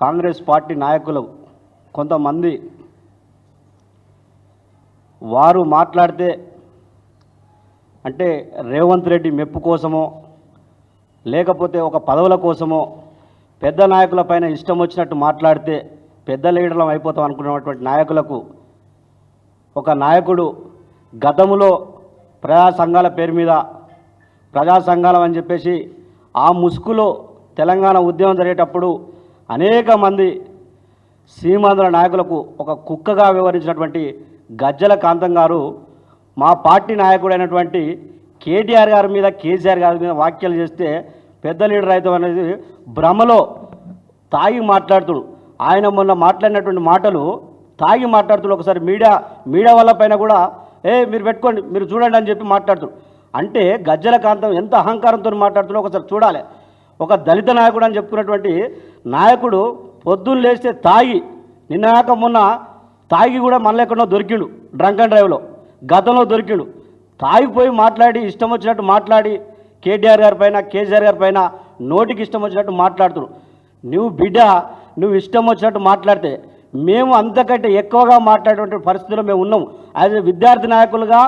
Congress party నాయకులు కొంతమంది వారు మాట్లాడితే అంటే రేవంత్ రెడ్డి మెప్పు కోసమో లేకపోతే ఒక పదవుల కోసమో పెద్ద నాయకుల పైన ఇష్టం వచ్చినట్టు మాట్లాడితే పెద్ద లీడర్లం అయిపోతాం అనుకున్నటువంటి నాయకులకు ఒక నాయకుడు గతంలో ప్రజా సంఘాల పేరు మీద ప్రజా సంఘాలం అని చెప్పేసి ఆ ముసుగులో తెలంగాణ ఉద్యమం జరిగేటప్పుడు అనేక మంది సీమాంధ్ర నాయకులకు ఒక కుక్కగా వ్యవహరించినటువంటి గజ్జల కాంతం గారు మా పార్టీ నాయకుడైనటువంటి కేటీఆర్ గారి మీద కేసీఆర్ గారి మీద వ్యాఖ్యలు చేస్తే పెద్ద లీడర్ అవుతాం అనేది భ్రమలో తాగి మాట్లాడుతుడు. ఆయన మొన్న మాట్లాడినటువంటి మాటలు తాగి మాట్లాడుతుడు. ఒకసారి మీడియా మీడియా వల్ల పైన కూడా ఏ మీరు పెట్టుకోండి మీరు చూడండి అని చెప్పి మాట్లాడుతుడు. అంటే గజ్జల కాంతం ఎంత అహంకారంతో మాట్లాడుతుడో ఒకసారి చూడాలి. ఒక దళిత నాయకుడు అని చెప్పుకున్నటువంటి నాయకుడు పొద్దున్న లేస్తే తాగి నిన్నాక మొన్న తాగి కూడా మళ్ళీ ఎక్కడో దొరికిండు డ్రంక్ అండ్ డ్రైవ్లో గతంలో దొరికిండు. తాగిపోయి మాట్లాడి ఇష్టం వచ్చినట్టు మాట్లాడి కేటీఆర్ గారి పైన కేసీఆర్ గారి పైన నోటికి ఇష్టం వచ్చినట్టు మాట్లాడుతున్నాడు నువ్వు బిడ్డ నువ్వు ఇష్టం వచ్చినట్టు మాట్లాడితే మేము అంతకంటే ఎక్కువగా మాట్లాడేటువంటి పరిస్థితిలో మేము ఉన్నాం యాజ్ విద్యార్థి నాయకులుగా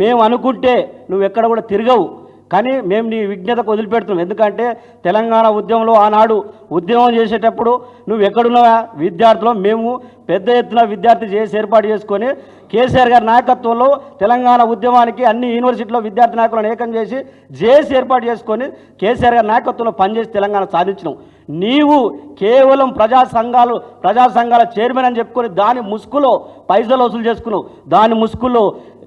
మేము అనుకుంటే నువ్వు ఎక్కడ కూడా తిరగవు. కానీ మేము నీ విజ్ఞతకు వదిలిపెడుతున్నాం. ఎందుకంటే తెలంగాణ ఉద్యమంలో ఆనాడు ఉద్యమం చేసేటప్పుడు నువ్వు ఎక్కడున్నావా? విద్యార్థులు. మేము పెద్ద ఎత్తున విద్యార్థి చేసి ఏర్పాటు చేసుకొని కేసీఆర్ గారి నాయకత్వంలో తెలంగాణ ఉద్యమానికి అన్ని యూనివర్సిటీలో విద్యార్థి నాయకులను ఏకం చేసి జేఏసీ ఏర్పాటు చేసుకొని కేసీఆర్ గారి నాయకత్వంలో పనిచేసి తెలంగాణ సాధించినాం. నీవు కేవలం ప్రజా సంఘాలు ప్రజా సంఘాల చైర్మన్ అని చెప్పుకొని దాని ముసుగులో పైసలు వసూలు చేసుకున్నావు. దాని ముసుగులో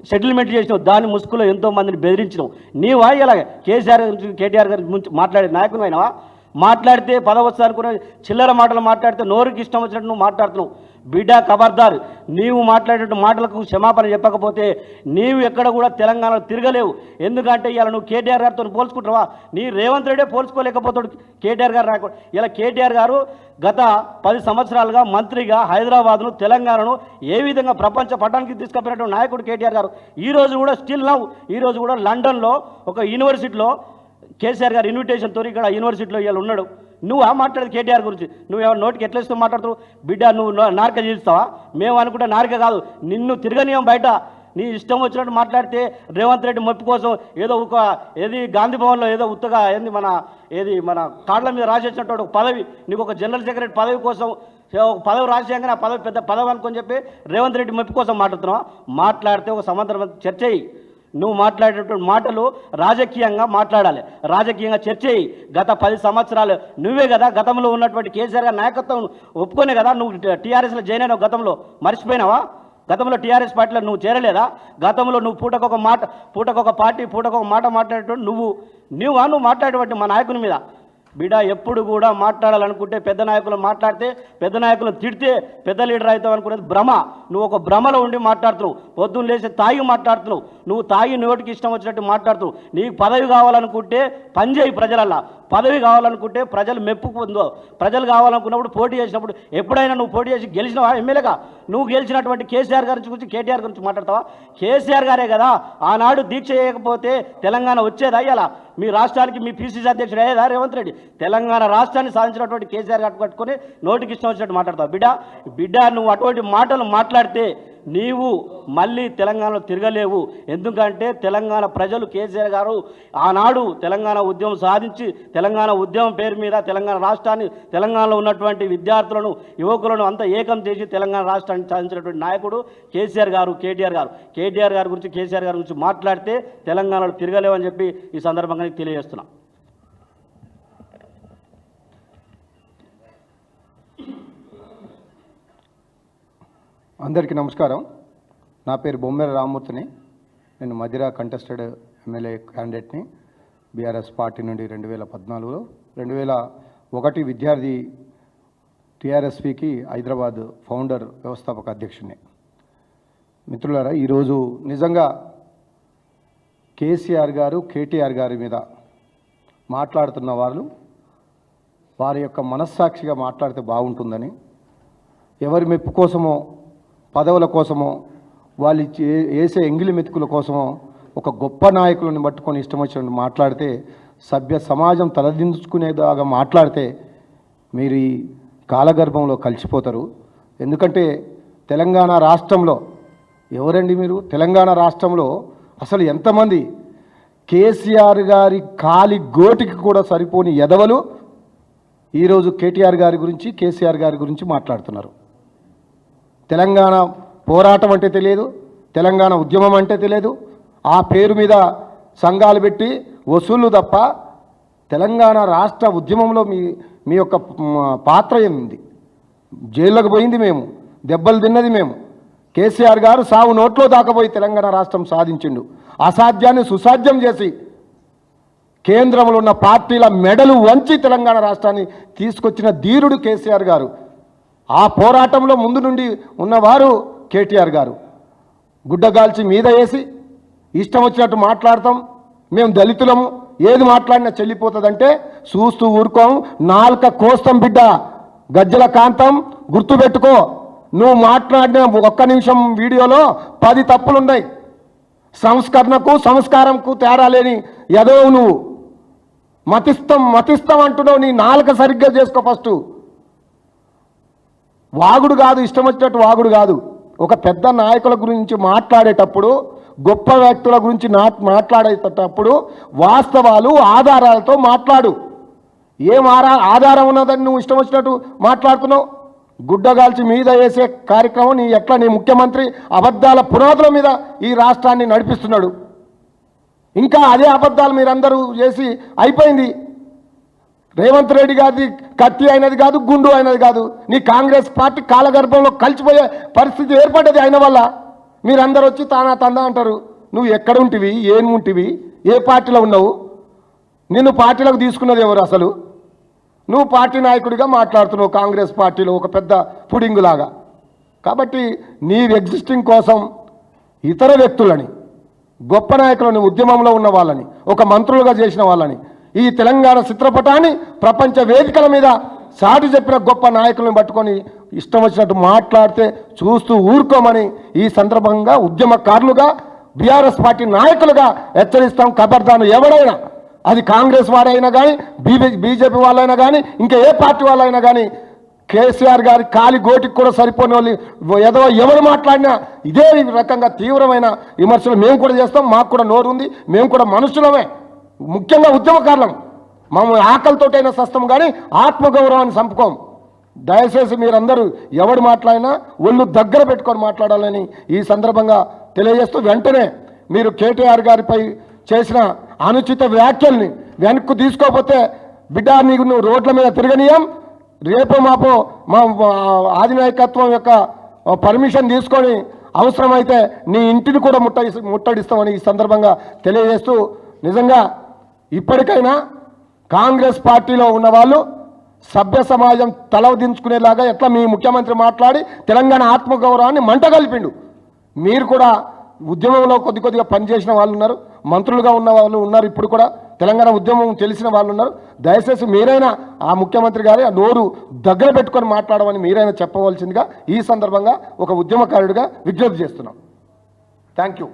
సెటిల్మెంట్ చేసినావు దాని ముసుగులో ఎంతో మందిని బెదిరించినావు. నీవా ఇలా కేసీఆర్ కేటీఆర్ గారి గురించి మాట్లాడే నాయకుడు అయినావా మాట్లాడితే పదవచ్చు చిల్లర మాటలు మాట్లాడితే నోరుకి ఇష్టం వచ్చినట్టు నువ్వు మాట్లాడుతున్నావు. బిడ్డ ఖబర్దార్ నీవు మాట్లాడేట మాటలకు క్షమాపణ చెప్పకపోతే నీవు ఎక్కడ కూడా తెలంగాణలో తిరగలేవు. ఎందుకంటే ఇలా నువ్వు కేటీఆర్ గారితో పోల్చుకుంటావా నీ రేవంత్ రెడ్డే పోల్చుకోలేకపోతాడు కేటీఆర్ గారు రాకు ఇలా కేటీఆర్ గారు గత పది సంవత్సరాలుగా మంత్రిగా హైదరాబాద్ను తెలంగాణను ఏ విధంగా ప్రపంచ పటానికి తీసుకుపోయినటువంటి నాయకుడు కేటీఆర్ గారు. ఈరోజు కూడా స్టిల్ నవ్వు. ఈరోజు కూడా లండన్లో ఒక యూనివర్సిటీలో కేసీఆర్ గారు ఇన్విటేషన్ తోని ఇక్కడ యూనివర్సిటీలో ఇవాళ ఉన్నాడు. నువ్వు ఆ మాట్లాడేది కేటీఆర్ గురించి. నువ్వు ఎవరు నోటికి ఎట్లా ఇస్తూ మాట్లాడుతావు బిడ్డ నువ్వు నార్క నారక చేస్తావా మేము అనుకుంటే నార్క కాదు. నిన్ను తిరగనీయం బయట. నీ ఇష్టం వచ్చినట్టు మాట్లాడితే రేవంత్ రెడ్డి మొప్పు కోసం ఏదో ఒక ఏది గాంధీ భవన్లో ఏదో ఉత్తగా ఏంది మన ఏది మన కాళ్ళ మీద రాసేసినటువంటి ఒక పదవి. నీకు ఒక జనరల్ సెక్రటరీ పదవి కోసం ఒక పదవి రాసేయంగానే ఆ పదవి పెద్ద పదవి అనుకొని చెప్పి రేవంత్ రెడ్డి మొప్పి కోసం మాట్లాడుతున్నావా? మాట్లాడితే ఒక సమాంతరం చర్చ అయ్యి నువ్వు మాట్లాడేటువంటి మాటలు రాజకీయంగా మాట్లాడాలి. రాజకీయంగా చర్చ గత పది సంవత్సరాలు నువ్వే కదా గతంలో ఉన్నటువంటి కేసీఆర్ గారి నాయకత్వం ఒప్పుకునే కదా నువ్వు టీఆర్ఎస్లో జాయిన్ అయినావు గతంలో. మర్చిపోయినావా? గతంలో టీఆర్ఎస్ పార్టీలో నువ్వు చేరలేదా? గతంలో నువ్వు పూటకొక మాట పూటకొక పార్టీ పూటకొక మాట మాట్లాడేటువంటి నువ్వు. నువ్వా? నువ్వు మాట్లాడేటువంటి మా నాయకుని మీద. బిడ ఎప్పుడు కూడా మాట్లాడాలనుకుంటే పెద్ద నాయకులు మాట్లాడితే పెద్ద నాయకులు తిడితే పెద్ద లీడర్ అవుతావు అనుకునేది భ్రమ. నువ్వు ఒక భ్రమలో ఉండి మాట్లాడుతున్నావు. పొద్దున్న లేచి తాగి మాట్లాడుతున్నావు. నువ్వు తాగి నోటికి ఇష్టం వచ్చినట్టు మాట్లాడుతున్నావు. నీకు పదవి కావాలనుకుంటే పనిచేయి ప్రజలల్లా. పదవి కావాలనుకుంటే ప్రజలు మెప్పు పొందో ప్రజలు కావాలనుకున్నప్పుడు పోటీ చేసినప్పుడు ఎప్పుడైనా నువ్వు పోటీ చేసి గెలిచినవా ఎమ్మెల్యేగా? నువ్వు గెలిచినటువంటి కేసీఆర్ గారి గురించి కేటీఆర్ గురించి మాట్లాడతావా? కేసీఆర్ గారే కదా ఆనాడు దీక్ష చేయకపోతే తెలంగాణ వచ్చేదా ఇలా మీ రాష్ట్రానికి మీ పీసీసీ అధ్యక్షుడు అయ్యేదా రేవంత్ రెడ్డి? తెలంగాణ రాష్ట్రాన్ని సాధించినటువంటి కేసీఆర్ గారు కట్టుకొని నోటికి ఇష్టం వచ్చినట్టు మాట్లాడతావు? బిడ్డ బిడ్డ నువ్వు అటువంటి మాటలు మాట్లాడితే నీవు మళ్ళీ తెలంగాణలో తిరగలేవు. ఎందుకంటే తెలంగాణ ప్రజలు కేసీఆర్ గారు ఆనాడు తెలంగాణ ఉద్యమం సాధించి తెలంగాణ ఉద్యమం పేరు మీద తెలంగాణ రాష్ట్రాన్ని తెలంగాణలో ఉన్నటువంటి విద్యార్థులను యువకులను అంతా ఏకం చేసి తెలంగాణ రాష్ట్రాన్ని సాధించినటువంటి నాయకుడు కేసీఆర్ గారు కేటీఆర్ గారు. కేటీఆర్ గారి గురించి కేసీఆర్ గారి గురించి మాట్లాడితే తెలంగాణలో తిరగలేవని చెప్పి ఈ సందర్భంగా తెలియజేస్తున్నాం తెలియజేస్తున్నా. అందరికీ నమస్కారం. నా పేరు బొమ్మెర రామ్మూర్తిని నేను మధిర కంటెస్టెడ్ ఎమ్మెల్యే క్యాండిడేట్ని బీఆర్ఎస్ పార్టీ నుండి రెండు వేల పద్నాలుగులో. రెండు వేల ఒకటి విద్యార్థి టీఆర్ఎస్పికి హైదరాబాద్ ఫౌండర్ వ్యవస్థాపక అధ్యక్షుడిని. మిత్రులారా ఈరోజు నిజంగా కేసీఆర్ గారు కేటీఆర్ గారి మీద మాట్లాడుతున్న వాళ్ళు వారి యొక్క మనస్సాక్షిగా మాట్లాడితే బాగుంటుందని ఎవరి మెప్పు కోసమో పదవుల కోసమో వాళ్ళు ఇచ్చి వేసే ఎంగిలి మెతుకుల కోసమో ఒక గొప్ప నాయకులను పట్టుకొని ఇష్టం వచ్చినట్టు మాట్లాడితే సభ్య సమాజం తలదించుకునేదాగా మాట్లాడితే మీరు ఈ కాలగర్భంలో కలిసిపోతారు. ఎందుకంటే తెలంగాణ రాష్ట్రంలో ఎవరండి మీరు? తెలంగాణ రాష్ట్రంలో అసలు ఎంతమంది కేసీఆర్ గారి కాలి గోటికి కూడా సరిపోని ఎదవలు ఈరోజు కేటీఆర్ గారి గురించి కేసీఆర్ గారి గురించి మాట్లాడుతున్నారు. తెలంగాణ పోరాటం అంటే తెలియదు తెలంగాణ ఉద్యమం అంటే తెలియదు. ఆ పేరు మీద సంఘాలు పెట్టి వసూళ్ళు తప్ప తెలంగాణ రాష్ట్ర ఉద్యమంలో మీ మీ యొక్క పాత్ర ఏమింది? జైల్లోకి పోయింది మేము దెబ్బలు తిన్నది మేము. కేసీఆర్ గారు సాగు నోట్లో దాకపోయి తెలంగాణ రాష్ట్రం సాధించిండు. అసాధ్యాన్ని సుసాధ్యం చేసి కేంద్రంలో ఉన్న పార్టీల మెడలు వంచి తెలంగాణ రాష్ట్రాన్ని తీసుకొచ్చిన ధీరుడు కేసీఆర్ గారు. ఆ పోరాటంలో ముందు నుండి ఉన్నవారు కేటీఆర్ గారు. గుడ్డగాల్చి మీద వేసి ఇష్టం వచ్చినట్టు మాట్లాడతాం మేము దళితులము ఏది మాట్లాడినా చెల్లిపోతుందంటే చూస్తూ ఊరుకోం నాలుక కోస్తం బిడ్డ గజ్జల కాంతం గుర్తుపెట్టుకో నువ్వు మాట్లాడిన ఒక్క నిమిషం వీడియోలో పది తప్పులున్నాయి. సంస్కరణకు సంస్కారంకు తేడా లేని ఎదవు నువ్వు. మతిస్తం మతిస్తం అంటున్నావు నీ నాలుక సరిగ్గా చేసుకో ఫస్ట్. వాగుడు కాదు ఇష్టం వచ్చినట్టు వాగుడు కాదు. ఒక పెద్ద నాయకుల గురించి మాట్లాడేటప్పుడు గొప్ప వ్యక్తుల గురించి నా మాట్లాడేటప్పుడు వాస్తవాలు ఆధారాలతో మాట్లాడు. ఏం ఆరా ఆధారం ఉన్నదని నువ్వు ఇష్టం వచ్చినట్టు మాట్లాడుతున్నావు? గుడ్డగాల్చి మీద వేసే కార్యక్రమం నీ ఎట్లా? నీ ముఖ్యమంత్రి అబద్ధాల పునాదుల మీద ఈ రాష్ట్రాన్ని నడిపిస్తున్నాడు. ఇంకా అదే అబద్ధాలు మీరందరూ చేసి అయిపోయింది. రేవంత్ రెడ్డి గారిది కత్తి అయినది కాదు గుండు అయినది కాదు. నీ కాంగ్రెస్ పార్టీ కాలగర్భంలో కలిసిపోయే పరిస్థితి ఏర్పడ్డది అయిన వల్ల. మీరందరూ వచ్చి తానా తందా అంటారు. నువ్వు ఎక్కడ ఉంటివి? ఏం ఉంటివి? ఏ పార్టీలో ఉన్నావు? నిన్ను పార్టీలకు తీసుకున్నది ఎవరు అసలు? నువ్వు పార్టీ నాయకుడిగా మాట్లాడుతున్నావు కాంగ్రెస్ పార్టీలో ఒక పెద్ద పుడింగులాగా. కాబట్టి నీ ఎగ్జిస్టింగ్ కోసం ఇతర వ్యక్తులని గొప్ప నాయకులని ఉద్యమంలో ఉన్న వాళ్ళని ఒక మంత్రులుగా చేసిన వాళ్ళని ఈ తెలంగాణ చిత్రపటాన్ని ప్రపంచ వేదికల మీద సాటి చెప్పిన గొప్ప నాయకులను పట్టుకొని ఇష్టం వచ్చినట్టు మాట్లాడితే చూస్తూ ఊరుకోమని ఈ సందర్భంగా ఉద్యమకారులుగా బీఆర్ఎస్ పార్టీ నాయకులుగా హెచ్చరిస్తాం కబర్దాను ఎవడైనా. అది కాంగ్రెస్ వారైనా కానీ బీబీ బీజేపీ వాళ్ళైనా కానీ ఇంకా ఏ పార్టీ వాళ్ళైనా కానీ కేసీఆర్ గారి కాలి గోటికి కూడా సరిపోని వాళ్ళు ఏదో ఎవరు మాట్లాడినా ఇదే రకంగా తీవ్రమైన విమర్శలు మేము కూడా చేస్తాం మాకు కూడా నోరు ఉంది మేము కూడా మనుషులమే. ముఖ్యంగా ఉద్యమకారులం. మమ్మల్ని ఆకలితోటైనా సస్తం కానీ ఆత్మగౌరవాన్ని చంపుకోం దయచేసి మీరందరూ ఎవడు మాట్లాడినా ఒళ్ళు దగ్గర పెట్టుకొని మాట్లాడాలని ఈ సందర్భంగా తెలియజేస్తూ వెంటనే మీరు కేటీఆర్ గారిపై చేసిన అనుచిత వ్యాఖ్యల్ని వెనక్కు తీసుకోకపోతే బిడ్డ నీకు నువ్వు రోడ్ల మీద తిరగనీయం. రేపు మాపో మా మా ఆధినాయకత్వం యొక్క పర్మిషన్ తీసుకొని అవసరమైతే నీ ఇంటిని కూడా ముట్టడి ముట్టడిస్తామని ఈ సందర్భంగా తెలియజేస్తూ నిజంగా ఇప్పటికైనా కాంగ్రెస్ పార్టీలో ఉన్న వాళ్ళు సభ్య సమాజం తలవదించుకునేలాగా ఎట్లా మీ ముఖ్యమంత్రి మాట్లాడి తెలంగాణ ఆత్మగౌరవాన్ని మంట కలిపిండు. మీరు కూడా ఉద్యమంలో కొద్ది కొద్దిగా పనిచేసిన వాళ్ళు ఉన్నారు మంత్రులుగా ఉన్న వాళ్ళు ఉన్నారు ఇప్పుడు కూడా తెలంగాణ ఉద్యమం తెలిసిన వాళ్ళు ఉన్నారు. దయచేసి మీరైనా ఆ ముఖ్యమంత్రి గారి ఆ నోరు దగ్గర పెట్టుకొని మాట్లాడమని మీరైనా చెప్పవలసిందిగా ఈ సందర్భంగా ఒక ఉద్యమకారుడిగా విజ్ఞప్తి చేస్తున్నాం. Thank you